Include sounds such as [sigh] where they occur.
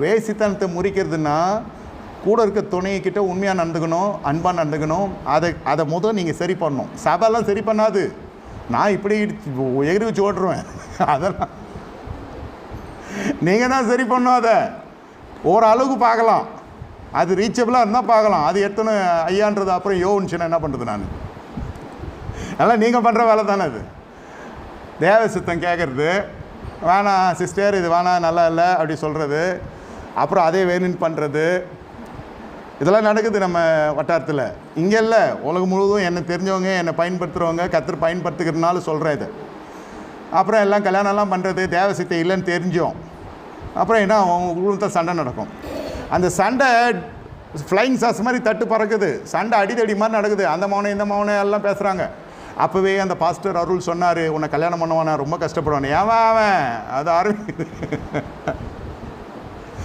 வேசித்தனத்தை முறிக்கிறதுனா கூட இருக்க துணைக்கிட்ட உண்மையாக நடந்துக்கணும் அன்பாக நடந்துக்கணும். அதை அதை முதல் நீங்கள் சரி பண்ணணும். சபைலாம் சரி பண்ணாது. நான் இப்படி எகிரி வச்சு ஓட்டுருவேன். [laughs] அதெல்லாம். நீங்கள் தான் சரி பண்ணணும் அதை. ஓரளவுக்கு பார்க்கலாம். அது ரீச்சபிளாக இருந்தால் பார்க்கலாம். அது எத்தனை ஐயான்றது அப்புறம் யோன்னுச்சுன்னா என்ன பண்ணுறது நான்? அதெல்லாம் நீங்கள் பண்ணுற வேலை தானே அது. தேவ சித்தம் கேட்குறது வேணாம் சிஸ்டர் இது வேணாம் நல்லா இல்லை அப்படி சொல்கிறது அப்புறம் அதே வேணும்னு பண்ணுறது இதெல்லாம் நடக்குது நம்ம வட்டாரத்தில். இங்கே இல்லை உலகம் முழுவதும் என்னை தெரிஞ்சவங்க என்னை பயன்படுத்துகிறவங்க கத்தர் பயன்படுத்துகிறதுனால சொல்கிறேன் இது. அப்புறம் எல்லாம் கல்யாணம்லாம் பண்ணுறது தேவசித்தை இல்லைன்னு தெரிஞ்சோம். அப்புறம் என்ன அவங்க குடும்பத்தில் சண்டை நடக்கும். அந்த சண்டை ஃப்ளைங் சாஸ் மாதிரி தட்டு பறக்குது. சண்டை அடிதடி மாதிரி நடக்குது. அந்த மௌனம் இந்த மௌனம் எல்லாம் பேசுகிறாங்க அப்போவே அந்த பாஸ்டர் அருள் சொன்னார் உன்னை கல்யாணம் பண்ணுவான் ரொம்ப கஷ்டப்படுவானே. ஏன் அவன்? அது ஆரம்பிக்குது